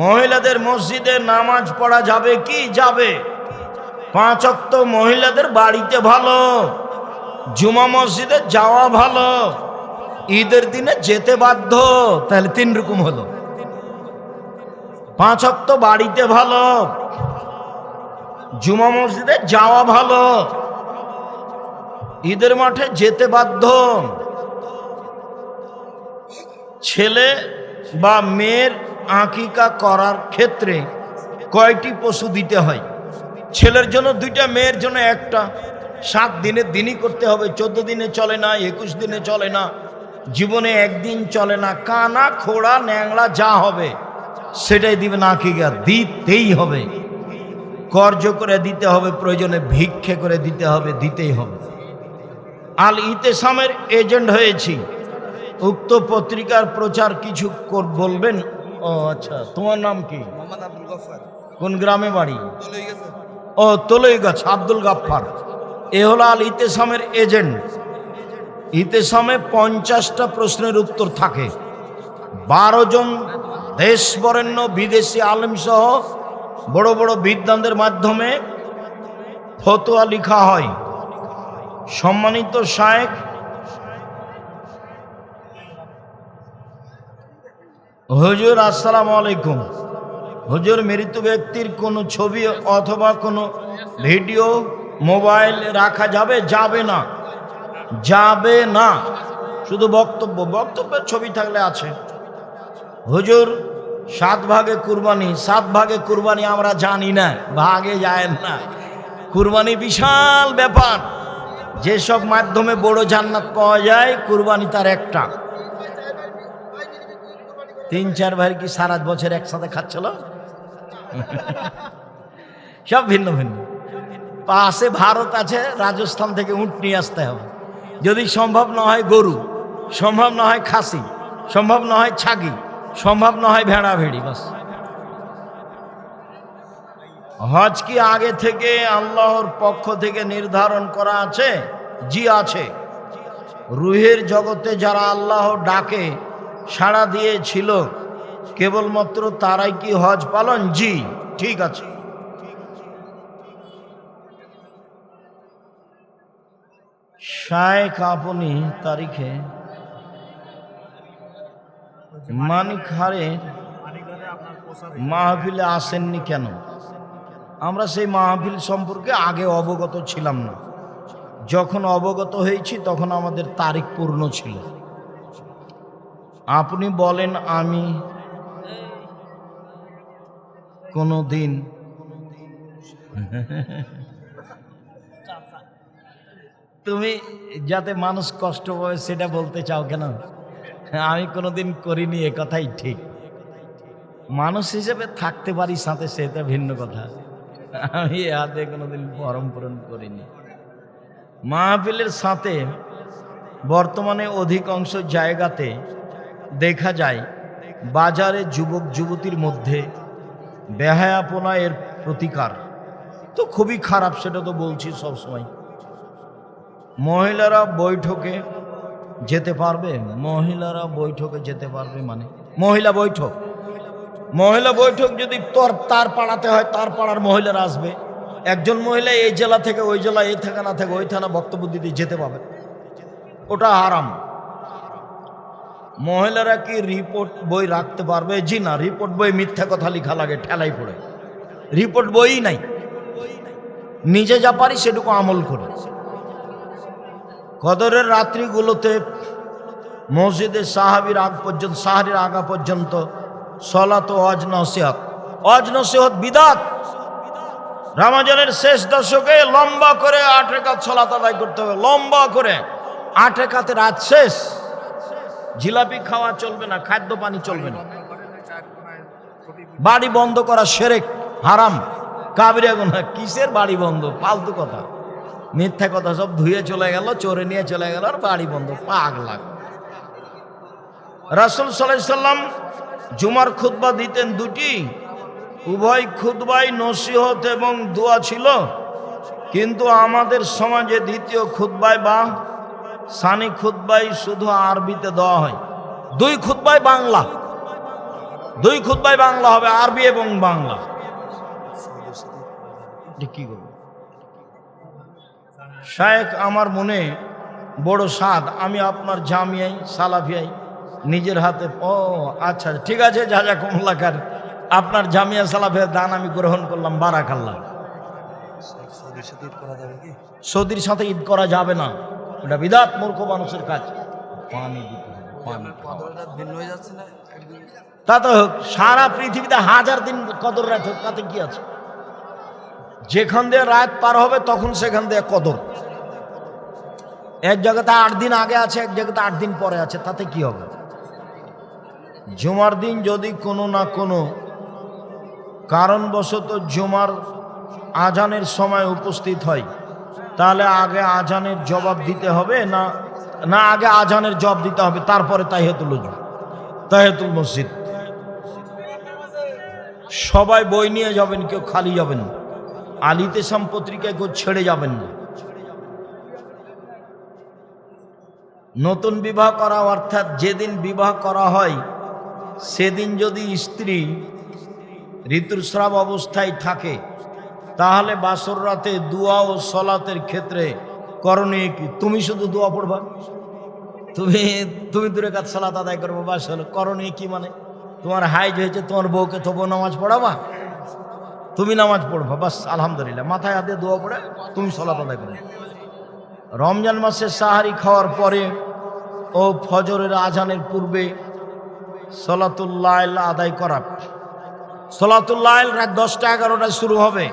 মহিলাদের মসজিদে নামাজ পড়া যাবে কি যাবে? পাঁচ অক্ত মহিলাদের বাড়িতে ভালো, জুমা মসজিদে যাওয়া ভালো, ঈদের দিনে যেতে বাধ্য, তাহলে তিন রকম হলো। পাঁচ অক্ত বাড়িতে ভালো, জুমা মসজিদে যাওয়া ভালো, ঈদের মাঠে যেতে বাধ্য। ছেলে বা মেয়ের আকিকা করার ক্ষেত্রে কয়টি পশু দিতে হয়? ছেলের জন্য দুইটা, মেয়ের জন্য একটা। সাত দিনের দিনই করতে হবে, চোদ্দ দিনে চলে না, একুশ দিনে চলে না, জীবনে একদিন চলে না, কানা, খোড়া, ন্যাংড়া, যা হবে, সেটাই দিবে না আকিকা, দিতেই হবে। কর্য করে দিতে হবে, প্রয়োজনে ভিক্ষে করে দিতে হবে, দিতেই হবে। আল ইতেসামের এজেন্ট হয়েছি। উক্ত পত্রিকার প্রচার কিছু বলবেন? ও আচ্ছা। তোমার নাম কি? মোহাম্মদ আব্দুল গফার কোন গ্রামে বাড়ি? গেছে। ও তলইগাছ আব্দুল গাফফার। এ হলো আল ইতেসামের এজেন্ট। ইতেসামে পঞ্চাশটা প্রশ্নের উত্তর থাকে। বারো জন দেশ বরেণ্য বিদেশি আলেম সহ বড় বড় বিদ্বানদের মাধ্যমে ফতোয়া লেখা হয়। সম্মানিত শায়েখ হুজুর, আসসালামু আলাইকুম। হজুর মৃত ব্যক্তির কোনো ছবি অথবা কোনো ভিডিও মোবাইল রাখা যাবে? যাবে না। যাবে না। শুধু বক্তব্য। বক্তব্যের ছবি থাকলে আছে। হুজুর, সাত ভাগে কুরবানি। সাত ভাগে কুরবানি আমরা জানি না। ভাগে যায় না। কুরবানি বিশাল ব্যাপার। যেসব মাধ্যমে বড় জান্নাত পাওয়া যায়, কুরবানি তার একটা। তিন, চার ভাই কি সারা বছর একসাথে খাচ্ছিল? সব ভিন্ন ভিন্ন। পাশে ভারত আছে, রাজস্থান থেকে উঁট নিয়ে আসতে হবে। যদি সম্ভব না হয় গরু, সম্ভব না হয় খাসি, সম্ভব না হয় ছাগি, সম্ভব না হয় ভেড়া ভেড়ি বাস। হজ কি আগে থেকে আল্লাহর পক্ষ থেকে নির্ধারণ করা আছে? জি আছে। রুহের জগতে যারা আল্লাহ ডাকে সাড়া দিয়েছিল। কেবলমাত্র তারাই কি হজ পালন? জি, ঠিক আছে। শায়েখ আপনি তারিখে মানিক হারে মাহফিলে আসেননি কেন? আমরা সেই মাহফিল সম্পর্কে আগে অবগত ছিলাম না। যখন অবগত হয়েছি তখন আমাদের তারিখ পূর্ণ ছিল। আপনি বলেন আমি কোনো দিন তুমি যাতে মানুষ কষ্ট পাবে সেটা বলতে চাও কেন? আমি কোনোদিন করিনি, এ কথাই ঠিক। মানুষ হিসেবে থাকতে পারি সাথে সেটা ভিন্ন কথা। আমি এ হাতে কোনোদিন পরম পূরণ করিনি। মাহফিলের সাথে বর্তমানে অধিকাংশ জায়গাতে দেখা যায়, বাজারে যুবক যুবতীর মধ্যে বেহায়াপনা এর প্রতিকার। তো খুবই খারাপ, সেটা তো বলছি সবসময় মহিলারা বৈঠকে যেতে পারবে? মহিলারা বৈঠকে যেতে পারবে মানে? মহিলা বৈঠক? মহিলা বৈঠক যদি তোর, তার পাড়াতে হয়, তার পাড়ার মহিলারা আসবে। একজন মহিলা এই জেলা থেকে, ওই জেলা এই থাকা, না থেকে, ওই থানা বক্তব্য দিতে যেতে পাবে ওটা হারাম। মহিলারা কি রিপোর্ট বই রাখতে পারবে? জি না রিপোর্ট বই মিথ্যা কথা লেখা লাগে, ঠেলাই পড়ে। রিপোর্ট বই নাই। নিজে যা পারি সেটুকু আমল করি। কদরের রাত্রিগুলোতে মসজিদে সাহাবির আগ পর্যন্ত সাহারির আগা পর্যন্ত সলাত অজ নসিহত। অজ নসিহত বিদাত। রামাজানের শেষ দশকে লম্বা করে আট রেখাত সলাত আদায় করতে হবে। লম্বা করে আট রেখাতে রাত শেষ। জিলাপি খাওয়া চলবে না, খাদ্য পানি চলবে না। বাড়ি বন্ধ করা সেরেক, হারাম। কাবিরা গুনা কিসের বাড়ি বন্ধ? ফালতু কথা। মিথ্যা কথা সব ধুয়ে চলে গেল, চোরে নিয়ে চলে গেল, আর বাড়ি বন্ধ। পাগ লাগ রাসুল সাল্লাম জুমার খুতবা দিতেন দুটি। উভয় খুতবাই নসিহত এবং দোয়া ছিল। কিন্তু আমাদের সমাজে দ্বিতীয় খুতবাই বা সানি খুতবাই শুধু আরবিতে দেওয়া হয়। দুই খুতবাই বাংলা। দুই খুদ্ায় বাংলা হবে আরবি এবং বাংলা। কি করব শায়েখ আমার মনে বড় স্বাদ। আমি আপনার জামিয়াই সালাফিয়াই নিজের হাতে ও আচ্ছা ঠিক আছে যা যা কমলাকার আপনার জামিয়া সালাফিয়া দান আমি গ্রহণ করলাম কি? সৌদির সাথে ঈদ করা যাবে না। এটা বিদাত মূর্খ মানুষের কাজ। পানি দিতে হবে, পানি ভিন্ন হয়ে যাচ্ছে না তা তো হোক সারা পৃথিবীতে হাজার দিন কদর রাত হোক তাতে কি আছে? যেখান দিয়ে রাত পার হবে তখন সেখান দিয়ে কদর। এক জায়গাতে আট দিন আগে আছে এক জায়গাতে আট দিন পরে আছে তাতে কি হবে? জুমার দিন যদি কোনো না কোনো কারণবশত জুমার আজানের সময় উপস্থিত হয় তাহলে আগে আজানের জবাব দিতে হবে না না, আগে আজানের জবাব দিতে হবে, তারপরে তাহিয়াতুল উজু, তাহিয়াতুল মসজিদ। সবাই বই নিয়ে যাবেন, কেউ খালি যাবেন আলিতে সাম পত্রিকায় কেউ ছেড়ে যাবেন না। নতুন বিবাহ করা, অর্থাৎ যেদিন বিবাহ করা হয়, সেদিন যদি স্ত্রী ঋতুস্রাব অবস্থায় থাকে তাহলে বাসর রাতে দোয়া ও সলাতের ক্ষেত্রে করণীয় কি? তুমি শুধু দোয়া পড়বা? তুমি তুমি দূরে কাজ সালাত আদায় করব, বাস হলো। করণীয় কি মানে? তোমার হাইজ হয়েছে, তোমার বউকে তবু নামাজ পড়াবা? তুমি নামাজ পড়বা, বাস, আলহামদুলিল্লাহ। মাথায় হাতে দোয়া পড়ে, তুমি সলাত আদায় করবে। রমজান মাসে সাহারি খাওয়ার পরে ও ফজরের আজানের পূর্বে সলাতুল্লাহ আদায় করা। সলাতুল্লাহ রাত দশটা এগারোটায় শুরু হবে।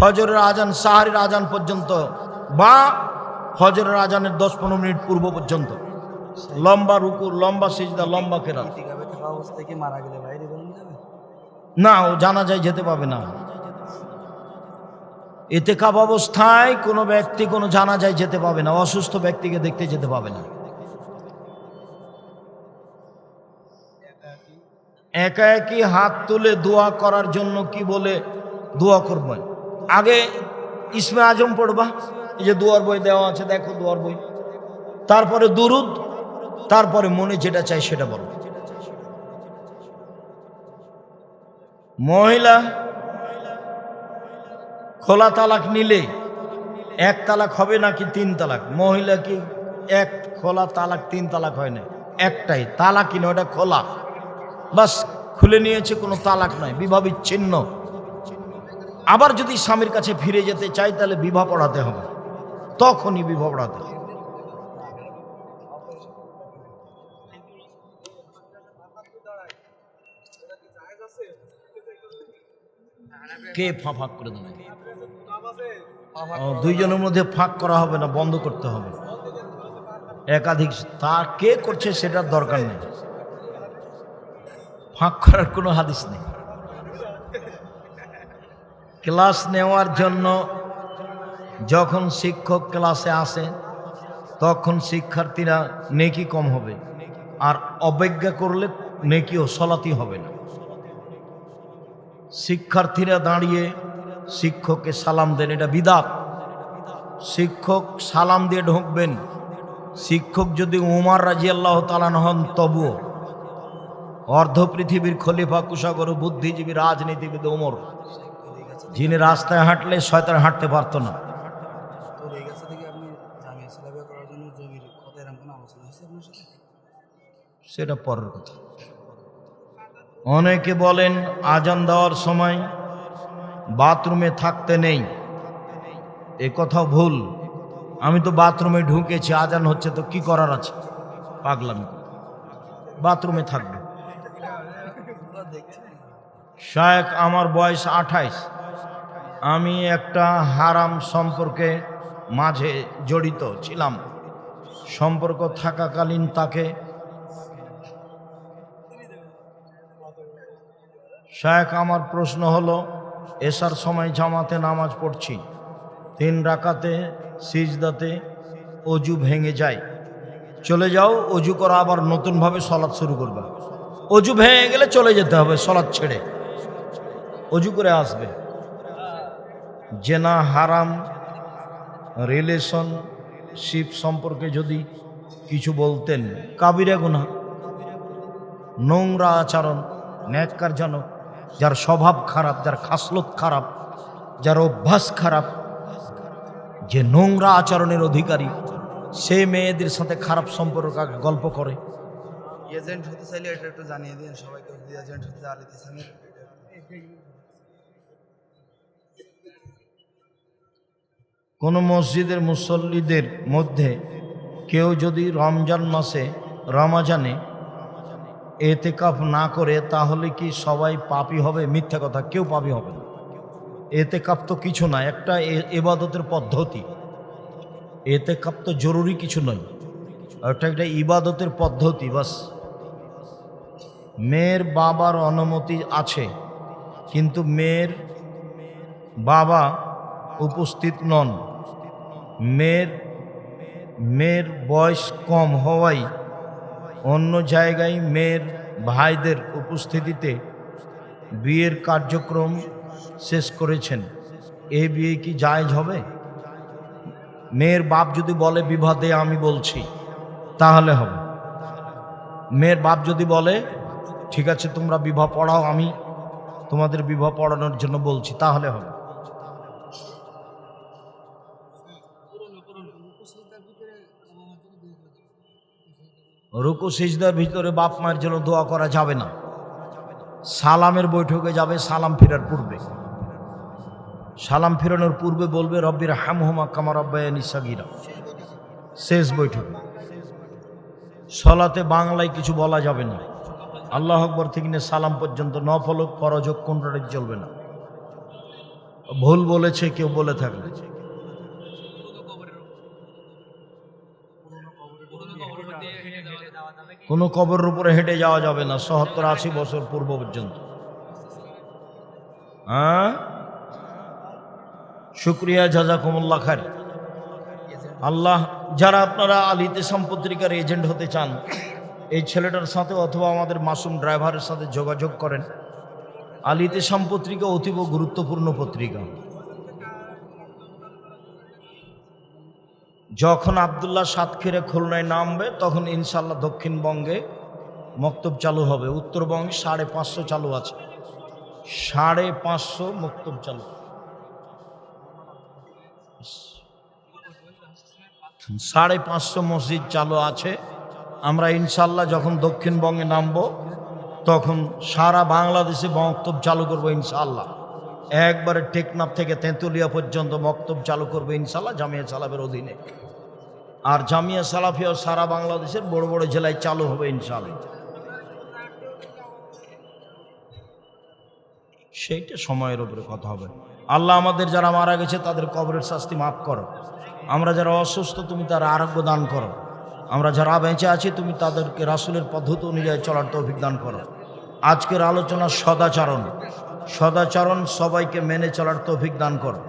ফজরের আজান, সাহারির আজান পর্যন্ত বা ফজরের আজানের দশ পনেরো মিনিট পূর্ব পর্যন্ত। লম্বা রুকুর লম্বা সিজদা, লম্বা কেরাত। ইতিকাবে থাকা অবস্থায় কি মারা গেলে বাইরে বেরোনো যাবে না, ও জানা যায় যেতে পাবে না। এতে কাপ অবস্থায় কোনো ব্যক্তি কোনো জানা যায় যেতে পাবে না, অসুস্থ ব্যক্তিকে দেখতে যেতে পাবে না। একা একই হাত তুলে দোয়া করার জন্য কি বলে দোয়া করবেন? আগে ইসমে আজম পড়বা, এই যে দুয়ার বই দেওয়া আছে, দেখো দুয়ার বই। তারপরে দুরুদ, তারপরে মনে যেটা চাই সেটা বলো। মহিলা, খোলা তালাক নিলে এক তালাক হবে নাকি তিন তালাক? মহিলা কি এক খোলা তালাক, তিন তালাক হয় না? একটাই তালাক কিনা ওটা খোলা। বাস, খুলে নিয়েছে, কোনো তালাক নয় বিবাহ বিচ্ছিন্ন আবার যদি স্বামীর কাছে ফিরে যেতে চাই, তাহলে বিবাহ পড়াতে হবে। তখনই বিবাহ পড়াতে হবে। কে ফাঁক করে দেবে? দুইজনের মধ্যে ফাঁক করা হবে না, বন্ধ করতে হবে। একাধিক তা কে করছে সেটার দরকার নেই। ফাঁক করার কোনো হাদিস নেই। ক্লাস নেওয়ার জন্য যখন শিক্ষক ক্লাসে আসে, তখন শিক্ষার্থীরা নেকি কম হবে। আর অবজ্ঞা করলে নেকিও সলাতি হবে না। শিক্ষার্থীরা দাঁড়িয়ে শিক্ষককে সালাম দেন, এটা বিদাত। শিক্ষক সালাম দিয়ে ঢুকবেন। শিক্ষক যদি উমার রাজি আল্লাহ তালান হন তবুও অর্ধ পৃথিবীর খলিফা, কুশাগর, বুদ্ধিজীবী, রাজনীতিবিদ, ওমর। যিনি রাস্তায় হাঁটলে শয়তান হাঁটতে পারতো না। সেটা পরের কথা। অনেকে বলেন আজান দেওয়ার সময় বাথরুমে থাকতে নেই। এ কথা ভুল। আমি তো বাথরুমে ঢুকেছি আজান হচ্ছে তো কি করার আছে? পাগলামি বাথরুমে থাকবে। শায়েক আমার বয়স আঠাইশ। আমি একটা হারাম সম্পর্কে মাঝে জড়িত ছিলাম। সম্পর্ক থাকাকালীন তাকে শায়েক আমার প্রশ্ন হলো, এসার সময় জামাতে নামাজ পড়ছি। তিন রাকাতে সিজদাতে অজু ভেঙে যায়। চলে যাও, অজু করা, আবার নতুনভাবে সলাৎ শুরু করবে। অজু ভেঙে গেলে চলে যেতে হবে, সলাৎ ছেড়ে। অজু করে আসবে। জেনা হারাম রিলেশনশিপ সম্পর্কে যদি কিছু বলতেন, কাবিরা গুনা নোংরা আচরণ ন্যাক্কার জনক যার স্বভাব খারাপ, যার খাসলত খারাপ, যার অভ্যাস খারাপ, যে নোংরা আচরণের অধিকারী, সে মেয়েদের সাথে খারাপ সম্পর্ক গল্প করে। এজেন্ট হতে চাইলে এটা একটু জানিয়ে দিন, সবাইকে এজেন্ট হতে চায় কোনো মসজিদের মুসল্লিদের মধ্যে কেউ যদি রমজান মাসে রমাজানে এতেকাফ না করে, তাহলে কি সবাই পাপি হবে? মিথ্যা কথা, কেউ পাপি হবে না। এতেকাপ তো কিছু না, একটা এবাদতের পদ্ধতি। এতেকাপ তো জরুরি কিছু নয়। ওটা একটা ইবাদতের পদ্ধতি, বাস। মেয়ের বাবার অনুমতি আছে, কিন্তু মেয়ের বাবা উপস্থিত নন। মেয়ের মেয়ের বয়স কম হওয়ায় অন্য জায়গায় মেয়ের ভাইদের উপস্থিতিতে বিয়ের কার্যক্রম শেষ করেছেন। এ বিয়ে কি জায়জ হবে? মেয়ের বাপ যদি বলে বিবাহ দে আমি বলছি, তাহলে হবে। মেয়ের বাপ যদি বলে, ঠিক আছে, তোমরা বিবাহ পড়াও, আমি তোমাদের বিবাহ পড়ানোর জন্য বলছি, তাহলে হবে। রুকু, সিজদার ভিতরে বাপ মায়ের জন্য দোয়া করা যাবে না। সালামের বৈঠকে যাবে, সালাম ফেরার পূর্বে। সালাম ফেরানোর পূর্বে বলবে, রব্বির হামহুমা কামার আব্বায়ানি সাগিরা। শেষ বৈঠক। সলাতে বাংলায় কিছু বলা যাবে না। আল্লাহ আকবর থেকে নিয়ে সালাম পর্যন্ত নফলক ফরজক কোনটাই চলবে না। ভুল বলেছে, কেউ বলে থাকলে। কোনো কবরের উপরে হেঁটে যাওয়া যাবে না, সত্তর আশি বছর পূর্ব পর্যন্ত। হ্যাঁ? শুক্রিয়া, জাজাকুমুল্লাহ খার আল্লাহ, যারা আপনারা আলিতে পত্রিকার এজেন্ট হতে চান, এই ছেলেটার সাথে অথবা আমাদের মাসুম ড্রাইভারের সাথে যোগাযোগ করেন। আলিতে পত্রিকা অতীব গুরুত্বপূর্ণ পত্রিকা। যখন আবদুল্লাহ সাতক্ষীরে খুলনায় নামবে, তখন ইনশাল্লাহ দক্ষিণবঙ্গে মক্তব চালু হবে। উত্তরবঙ্গে সাড়ে পাঁচশো চালু আছে। সাড়ে পাঁচশো মক্তব চালু। সাড়ে পাঁচশো মসজিদ চালু আছে। আমরা ইনশাল্লাহ যখন দক্ষিণবঙ্গে নামবো, তখন সারা বাংলাদেশে মক্তব চালু করব ইনশাল্লাহ একবারে টেকনাফ থেকে তেঁতুলিয়া পর্যন্ত মক্তব চালু করব ইনশাল্লাহ জামিয়া সালাফের অধীনে। আর জামিয়া সালাফিয়া সারা বাংলাদেশের বড় বড় জেলায় চালু হবে ইনশাল্লাহ সেইটা সময়ের উপরে কথা হবে। আল্লাহ আমাদের যারা মারা গেছে, তাদের কবরের শাস্তি মাফ করো। আমরা যারা অসুস্থ, তুমি তার আরোগ্য দান করো। আমরা যারা বেঁচে আছি, তুমি তাদেরকে রাসুলের পদ্ধতি অনুযায়ী চলার তৌফিক দান করো। আজকের আলোচনা সদাচরণ। সদাচরণ সবাইকে মেনে চলার তৌফিক দান করো।